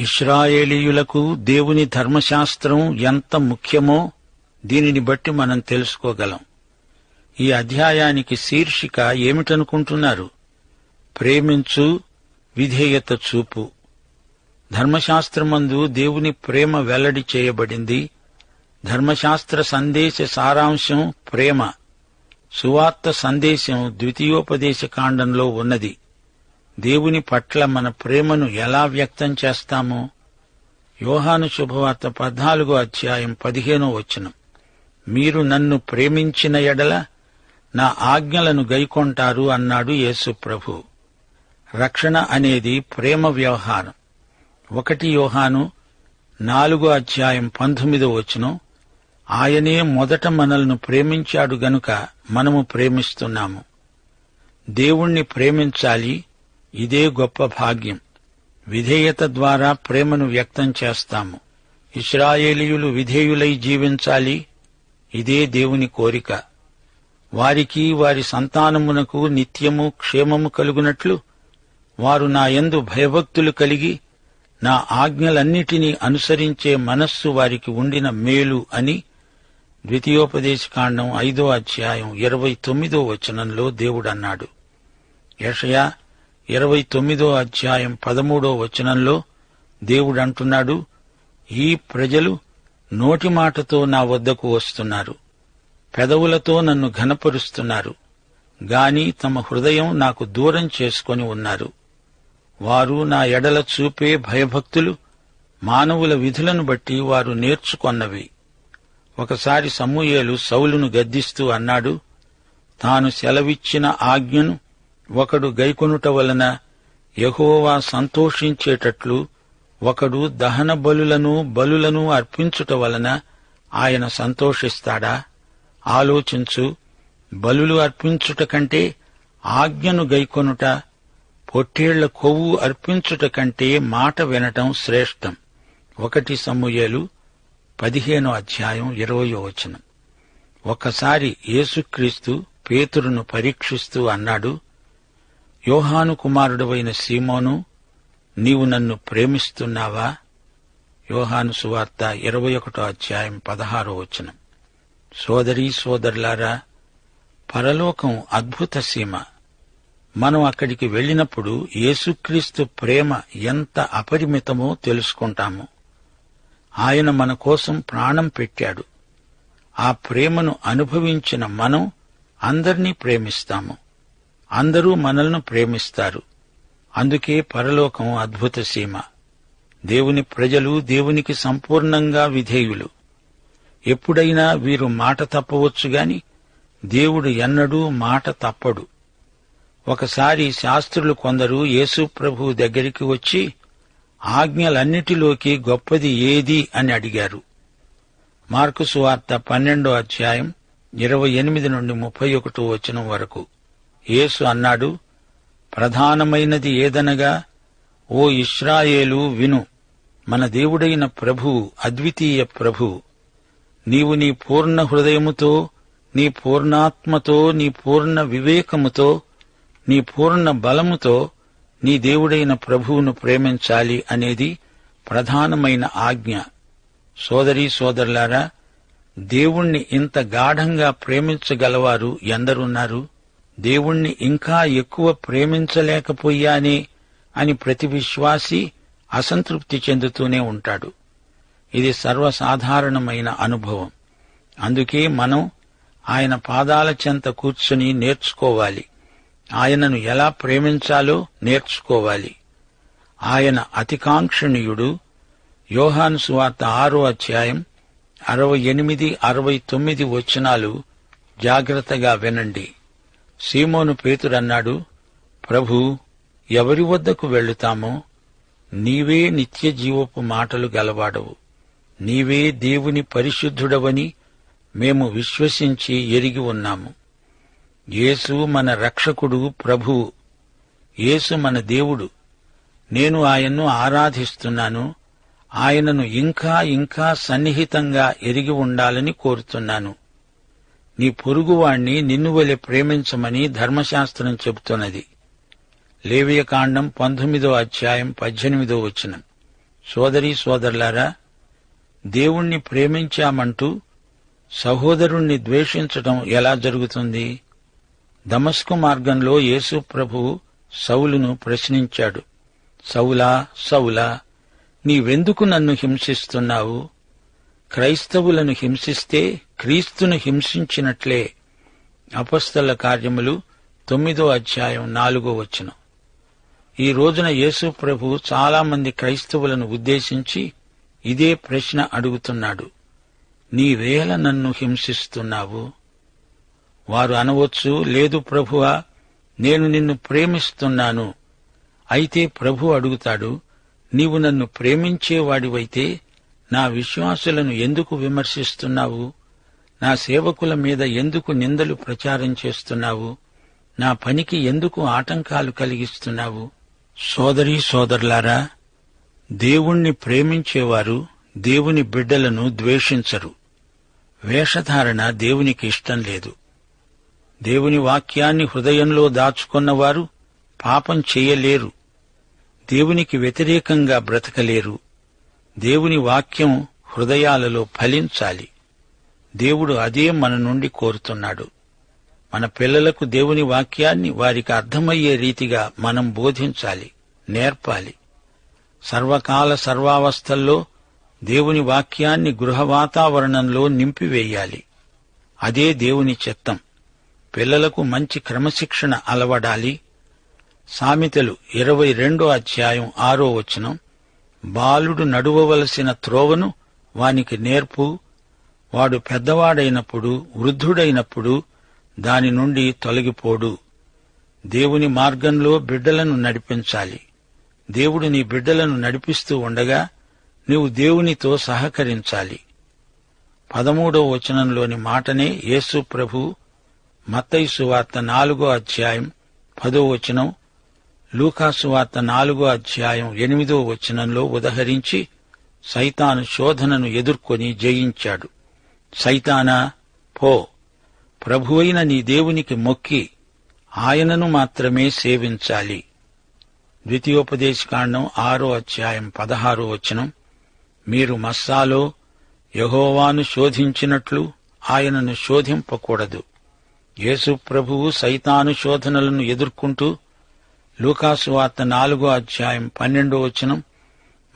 ఇస్రాయేలీయులకు దేవుని ధర్మశాస్త్రం ఎంత ముఖ్యమో దీనిని బట్టి మనం తెలుసుకోగలం. ఈ అధ్యాయానికి శీర్షిక ఏమిటనుకుంటున్నారు? ప్రేమించు విధేయత చూపు. ధర్మశాస్త్రమందు దేవుని ప్రేమ వెల్లడి చేయబడింది. ధర్మశాస్త్ర సందేశ సారాంశం ప్రేమ. సువార్త సందేశం ద్వితీయోపదేశ కాండంలో ఉన్నది. దేవుని పట్ల మన ప్రేమను ఎలా వ్యక్తం చేస్తామో యోహాను శుభవార్త పద్నాలుగో అధ్యాయం పదిహేనో వచనం. మీరు నన్ను ప్రేమించిన ఎడల నా ఆజ్ఞలను గైకొంటారు అన్నాడు యేసు ప్రభు. రక్షణ అనేది ప్రేమ వ్యవహారం. ఒకటి యోహాను నాలుగో అధ్యాయం పంతొమ్మిదో వచనం. ఆయనే మొదట మనల్ని ప్రేమించాడు గనుక మనము ప్రేమిస్తున్నాము. దేవుణ్ణి ప్రేమించాలి ఇదే గొప్ప భాగ్యం. విధేయత ద్వారా ప్రేమను వ్యక్తం చేస్తాము. ఇస్రాయేలీయులు విధేయులై జీవించాలి. ఇదే దేవుని కోరిక. వారికి వారి సంతానమునకు నిత్యము క్షేమము కలుగునట్లు వారు నా యందు భయభక్తులు కలిగి నా ఆజ్ఞలన్నిటినీ అనుసరించే మనస్సు వారికి ఉండిన మేలు అని ద్వితీయోపదేశకాండం ఐదో అధ్యాయం ఇరవై తొమ్మిదో వచనంలో దేవుడన్నాడు. యషయా ఇరవై తొమ్మిదో అధ్యాయం పదమూడో వచనంలో దేవుడంటున్నాడు ఈ ప్రజలు నోటి మాటతో నా వద్దకు వస్తున్నారు. పెదవులతో నన్ను ఘనపరుస్తున్నారు. గాని తమ హృదయం నాకు దూరం చేసుకొని ఉన్నారు. వారు నా ఎడల చూపే భయభక్తులు మానవుల విధులను బట్టి వారు నేర్చుకొన్నవి. ఒకసారి సమూయేలు సౌలును గద్దిస్తూ అన్నాడు తాను సెలవిచ్చిన ఆజ్ఞను ఒకడు గైకొనుట వలన యహోవా సంతోషించేటట్లు ఒకడు దహన బలులను బలులను అర్పించుట వలన ఆయన సంతోషిస్తాడా? ఆలోచించు. బలులు అర్పించుట కంటే ఆజ్ఞను గైకొనుట పొట్టేళ్ళ కొవ్వు అర్పించుట కంటే మాట వినటం శ్రేష్టం. ఒకటి సమూయేలు పదిహేనో అధ్యాయం ఇరవయో వచనం. ఒకసారి యేసుక్రీస్తు పేతురును పరీక్షిస్తూ అన్నాడు యోహాను కుమారుడవైన సీమోను నీవు నన్ను ప్రేమిస్తున్నావా? యోహాను సువార్త ఇరవై ఒకటో అధ్యాయం పదహారో వచనం. సోదరీ సోదరులారా పరలోకం అద్భుత సీమ. మనం అక్కడికి వెళ్ళినప్పుడు యేసుక్రీస్తు ప్రేమ ఎంత అపరిమితమో తెలుసుకుంటాము. ఆయన మన కోసం ప్రాణం పెట్టాడు. ఆ ప్రేమను అనుభవించిన మనం అందర్నీ ప్రేమిస్తాము. అందరూ మనల్ని ప్రేమిస్తారు. అందుకే పరలోకం అద్భుత సీమ. దేవుని ప్రజలు దేవునికి సంపూర్ణంగా విధేయులు. ఎప్పుడైనా వీరు మాట తప్పవచ్చుగాని దేవుడు ఎన్నడూ మాట తప్పడు. ఒకసారి శాస్త్రులు కొందరు యేసు ప్రభు దగ్గరికి వచ్చి ఆజ్ఞలన్నిటిలోకి గొప్పది ఏది అని అడిగారు. మార్కు సువార్త పన్నెండో అధ్యాయం ఇరవై ఎనిమిది నుండి ముప్పై ఒకటో వచనం వరకు. యేసు అన్నాడు ప్రధానమైనది ఏదనగా ఓ ఇస్రాయేలు విను మన దేవుడైన ప్రభు అద్వితీయ ప్రభు. నీవు నీ పూర్ణ హృదయముతో నీ పూర్ణాత్మతో నీ పూర్ణ వివేకముతో నీ పూర్ణ బలముతో నీ దేవుడైన ప్రభువును ప్రేమించాలి అనేది ప్రధానమైన ఆజ్ఞ. సోదరీ సోదరులారా దేవుణ్ణి ఇంత గాఢంగా ప్రేమించగలవారు ఎందరున్నారు? దేవుణ్ణి ఇంకా ఎక్కువ ప్రేమించలేకపోయానే అని ప్రతి విశ్వాసి అసంతృప్తి చెందుతూనే ఉంటాడు. ఇది సర్వసాధారణమైన అనుభవం. అందుకే మనం ఆయన పాదాల చెంత కూర్చుని నేర్చుకోవాలి. ఆయనను ఎలా ప్రేమించాలో నేర్చుకోవాలి. ఆయన అతికాంక్షణీయుడు. యోహాను సువార్త ఆరో అధ్యాయం అరవై ఎనిమిది అరవై తొమ్మిది వచనాలు జాగ్రత్తగా వినండి. సీమోను పేతురన్నాడు ప్రభు ఎవరి వద్దకు వెళ్ళుతామో నీవే నిత్య జీవపు మాటలు గలవాడవు. నీవే దేవుని పరిశుద్ధుడవని మేము విశ్వసించి ఎరిగి ఉన్నాము. యేసు మన రక్షకుడు ప్రభువు యేసు మన దేవుడు. నేను ఆయన్ను ఆరాధిస్తున్నాను. ఆయనను ఇంకా ఇంకా సన్నిహితంగా ఎరిగి ఉండాలని కోరుతున్నాను. నీ పొరుగువాణ్ణి నిన్ను వలె ప్రేమించమని ధర్మశాస్త్రం చెబుతున్నది. లేవియకాండం పంతొమ్మిదో అధ్యాయం పద్దెనిమిదో వచనం. సోదరీ సోదరులారా దేవుణ్ణి ప్రేమించామంటూ సహోదరుణ్ణి ద్వేషించటం ఎలా జరుగుతుంది? దమస్కు మార్గంలో యేసు ప్రభువు సౌలును ప్రశ్నించాడు. సౌలా సౌలా నీవెందుకు నన్ను హింసిస్తున్నావు? క్రైస్తవులను హింసిస్తే క్రీస్తును హింసించినట్లే అపస్తల కార్యములు తొమ్మిదో అధ్యాయం నాలుగో వచనం. ఈ రోజున యేసు ప్రభు చాలామంది క్రైస్తవులను ఉద్దేశించి ఇదే ప్రశ్న అడుగుతున్నాడు. నీవేళ నన్ను హింసిస్తున్నావు? వారు అనవచ్చు లేదు ప్రభువా నేను నిన్ను ప్రేమిస్తున్నాను. అయితే ప్రభు అడుగుతాడు నీవు నన్ను ప్రేమించేవాడివైతే నా విశ్వాసులను ఎందుకు విమర్శిస్తున్నావు? నా సేవకుల మీద ఎందుకు నిందలు ప్రచారం చేస్తున్నావు? నా పనికి ఎందుకు ఆటంకాలు కలిగిస్తున్నావు? సోదరీ సోదరులారా దేవుణ్ణి ప్రేమించేవారు దేవుని బిడ్డలను ద్వేషించరు. వేషధారణ దేవునికి ఇష్టం లేదు. దేవుని వాక్యాన్ని హృదయంలో దాచుకున్నవారు పాపం చేయలేరు. దేవునికి వ్యతిరేకంగా బ్రతకలేరు. దేవుని వాక్యం హృదయాలలో ఫలించాలి. దేవుడు అదే మన నుండి కోరుతున్నాడు. మన పిల్లలకు దేవుని వాక్యాన్ని వారికి అర్థమయ్యే రీతిగా మనం బోధించాలి నేర్పాలి. సర్వకాల సర్వావస్థల్లో దేవుని వాక్యాన్ని గృహ వాతావరణంలో నింపివేయాలి. అదే దేవుని చిత్తం. పిల్లలకు మంచి క్రమశిక్షణ అలవడాలి. సామెతలు ఇరవై రెండో అధ్యాయం ఆరో వచనం. బాలుడు నడువవలసిన త్రోవను వానికి నేర్పు. వాడు పెద్దవాడైనప్పుడు వృద్ధుడైనప్పుడు దాని నుండి తొలగిపోడు. దేవుని మార్గంలో బిడ్డలను నడిపించాలి. దేవుడు నీ బిడ్డలను నడిపిస్తూ ఉండగా నీవు దేవునితో సహకరించాలి. పదమూడో వచనంలోని మాటనే యేసు ప్రభు మత్తైసు వార్త నాలుగో అధ్యాయం పదో వచనం లూకాసు వార్త నాలుగో అధ్యాయం ఎనిమిదో వచనంలో ఉదహరించి సైతాను శోధనను ఎదుర్కొని జయించాడు. సైతానా పో ప్రభువైన నీ దేవునికి మొక్కి ఆయనను మాత్రమే సేవించాలి. ద్వితీయోపదేశకాండం ఆరో అధ్యాయం పదహారో వచనం మీరు మస్సాలో యహోవాను శోధించినట్లు ఆయనను శోధింపకూడదు. యేసు ప్రభువు సైతాను శోధనలను ఎదుర్కొంటూ లూకాసు వార్త నాలుగో అధ్యాయం పన్నెండో వచనం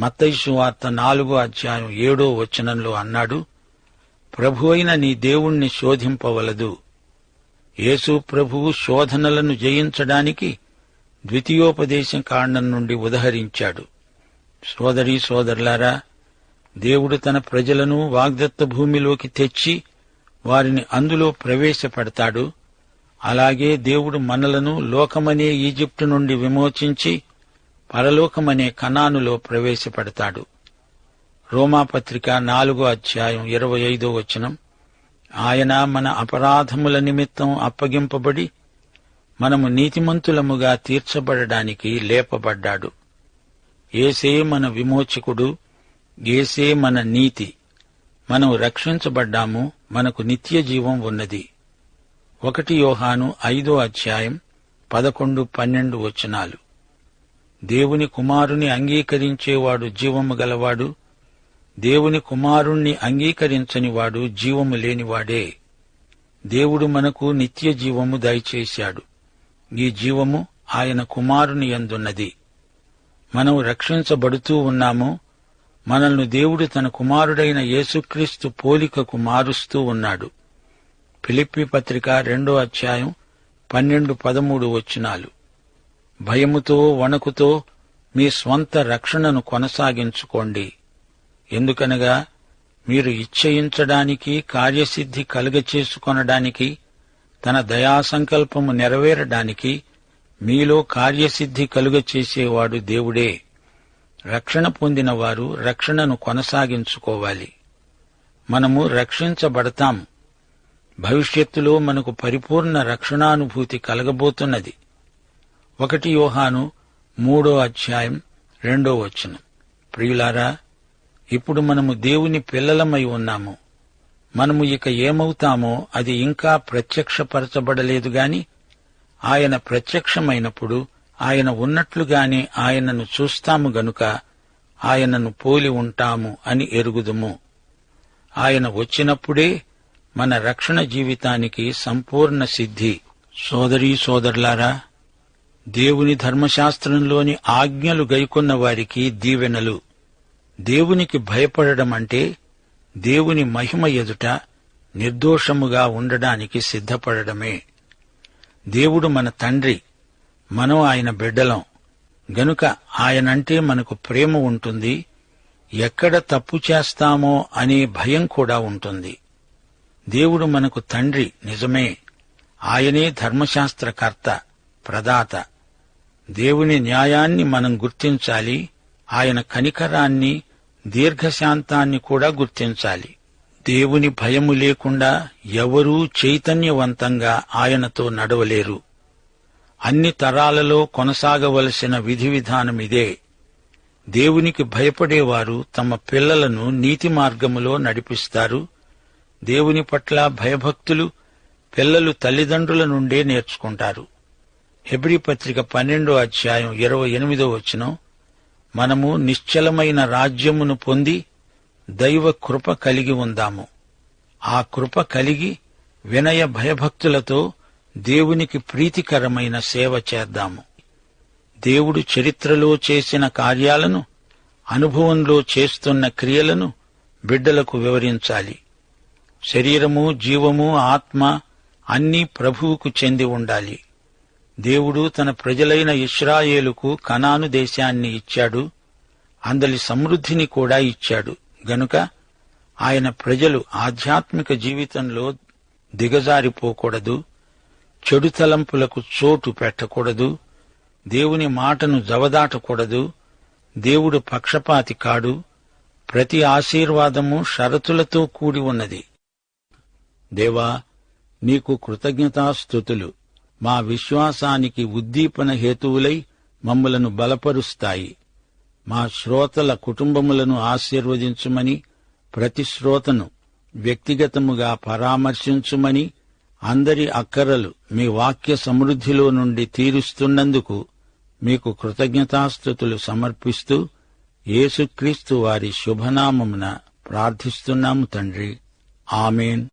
మత్తైసు వార్త నాలుగో అధ్యాయం ఏడో వచనంలో అన్నాడు ప్రభువైన నీ దేవుణ్ణి శోధింపవలదు. యేసు ప్రభువు శోధనలను జయించడానికి ద్వితీయోపదేశం కాండం నుండి ఉదహరించాడు. సోదరీ సోదరులారా దేవుడు తన ప్రజలను వాగ్దత్త భూమిలోకి తెచ్చి వారిని అందులో ప్రవేశపెడతాడు. అలాగే దేవుడు మనలను లోకమనే ఈజిప్టు నుండి విమోచించి పరలోకమనే కణానులో ప్రవేశపెడతాడు. రోమాపత్రిక నాలుగో అధ్యాయం ఇరవై ఐదో వచనం. ఆయన మన అపరాధముల నిమిత్తం అప్పగింపబడి మనము నీతిమంతులముగా తీర్చబడడానికి లేపబడ్డాడు. ఏసే మన విమోచకుడు ఏసే మన నీతి. మనం రక్షించబడ్డాము మనకు నిత్య జీవం ఉన్నది. ఒకటి యోహాను ఐదో అధ్యాయం పదకొండు పన్నెండు వచనాలు. దేవుని కుమారుని అంగీకరించేవాడు జీవము గలవాడు దేవుని కుమారుణ్ణి అంగీకరించనివాడు జీవము లేనివాడే. దేవుడు మనకు నిత్య జీవము దయచేశాడు. ఈ జీవము ఆయన కుమారుని ఎందున్నది మనం రక్షించబడుతూ ఉన్నాము మనల్ని దేవుడు తన కుమారుడైన యేసుక్రీస్తు పోలికకు మారుస్తూ ఉన్నాడు. ఫిలిప్పి పత్రిక రెండో అధ్యాయం పన్నెండు పదమూడు వచ్చినాలు భయముతో వణకుతో మీ స్వంత రక్షణను కొనసాగించుకోండి. ఎందుకనగా మీరు ఇచ్చయించడానికి కార్యసిద్ధి కలుగచేసుకొనడానికి తన దయాసంకల్పము నెరవేరడానికి మీలో కార్యసిద్ధి కలుగచేసేవాడు దేవుడే. రక్షణ పొందిన వారు రక్షణను కొనసాగించుకోవాలి. మనము రక్షించబడతాం. భవిష్యత్తులో మనకు పరిపూర్ణ రక్షణానుభూతి కలగబోతున్నది. ఒకటి యోహాను మూడో అధ్యాయం రెండో వచనం. ప్రియులారా ఇప్పుడు మనము దేవుని పిల్లలమై ఉన్నాము. మనము ఇక ఏమవుతామో అది ఇంకా ప్రత్యక్షపరచబడలేదు గాని ఆయన ప్రత్యక్షమైనప్పుడు ఆయన ఉన్నట్లుగానే ఆయనను చూస్తాము గనుక ఆయనను పోలి ఉంటాము అని ఎరుగుదుము. ఆయన వచ్చినప్పుడే మన రక్షణ జీవితానికి సంపూర్ణ సిద్ధి. సోదరీ సోదరులారా దేవుని ధర్మశాస్త్రంలోని ఆజ్ఞలు గైకొన్న వారికి దీవెనలు. దేవునికి భయపడడం అంటే దేవుని మహిమ ఎదుట నిర్దోషముగా ఉండడానికి సిద్ధపడడమే. దేవుడు మన తండ్రి మనం ఆయన బిడ్డలం. గనుక ఆయనంటే మనకు ప్రేమ ఉంటుంది ఎక్కడ తప్పు చేస్తామో అనే భయం కూడా ఉంటుంది. దేవుడు మనకు తండ్రి నిజమే. ఆయనే ధర్మశాస్త్రకర్త ప్రదాత. దేవుని న్యాయాన్ని మనం గుర్తించాలి. ఆయన కనికరాన్ని దీర్ఘశాంతాన్ని కూడా గుర్తించాలి. దేవుని భయము లేకుండా ఎవరూ చైతన్యవంతంగా ఆయనతో నడవలేరు. అన్ని తరాలలో కొనసాగవలసిన విధి విధానం ఇదే. దేవునికి భయపడేవారు తమ పిల్లలను నీతి మార్గములో నడిపిస్తారు. దేవుని పట్ల భయభక్తులు పిల్లలు తల్లిదండ్రుల నుండే నేర్చుకుంటారు. హెబ్రి పత్రిక పన్నెండో అధ్యాయం ఇరవై ఎనిమిదో వచనం మనము నిశ్చలమైన రాజ్యమును పొంది దైవ కృప కలిగి ఉందాము. ఆ కృప కలిగి వినయ భయభక్తులతో దేవునికి ప్రీతికరమైన సేవ చేద్దాము. దేవుడు చరిత్రలో చేసిన కార్యాలను అనుభవంలో చేస్తున్న క్రియలను బిడ్డలకు వివరించాలి. శరీరము జీవము ఆత్మ అన్నీ ప్రభువుకు చెంది ఉండాలి. దేవుడు తన ప్రజలైన ఇస్రాయేలుకు కనాను దేశాన్ని ఇచ్చాడు. అందలి సమృద్ధిని కూడా ఇచ్చాడు. గనుక ఆయన ప్రజలు ఆధ్యాత్మిక జీవితంలో దిగజారిపోకూడదు. చెడు తలంపులకు చోటు పెట్టకూడదు. దేవుని మాటను జవదాటకూడదు. దేవుడు పక్షపాతి కాడు. ప్రతి ఆశీర్వాదము షరతులతో కూడి ఉన్నది. దేవా నీకు కృతజ్ఞతాస్థుతులు మా విశ్వాసానికి ఉద్దీపన హేతువులై మమ్మలను బలపరుస్తాయి. మా శ్రోతల కుటుంబములను ఆశీర్వదించుమని ప్రతి శ్రోతను వ్యక్తిగతముగా పరామర్శించుమని అందరి అక్కరలు మీ వాక్య సమృద్ధిలో నుండి తీరుస్తున్నందుకు మీకు కృతజ్ఞతాస్థుతులు సమర్పిస్తూ యేసుక్రీస్తు వారి శుభనామమున ప్రార్థిస్తున్నాము తండ్రి. ఆమెన్.